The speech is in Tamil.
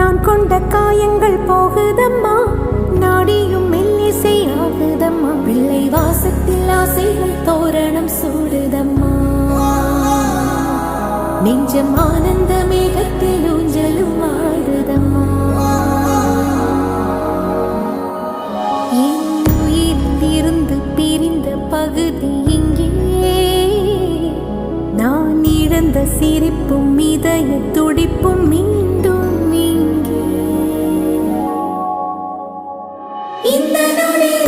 நான் கொண்ட காயங்கள் போகுதம்மா. நாடியும் மெல்லிசை ஆகுதம்மா. பிள்ளை வாசத்தில் ஆசைகள் தோரணம் சூடுதம்மா. நெஞ்சம் ஆனந்த மேகத்தில் ஊஞ்சலும் ஆடுதம்மா. என் பகுதி இங்கே. நான் இழந்த சிரிப்பும் மீது no need.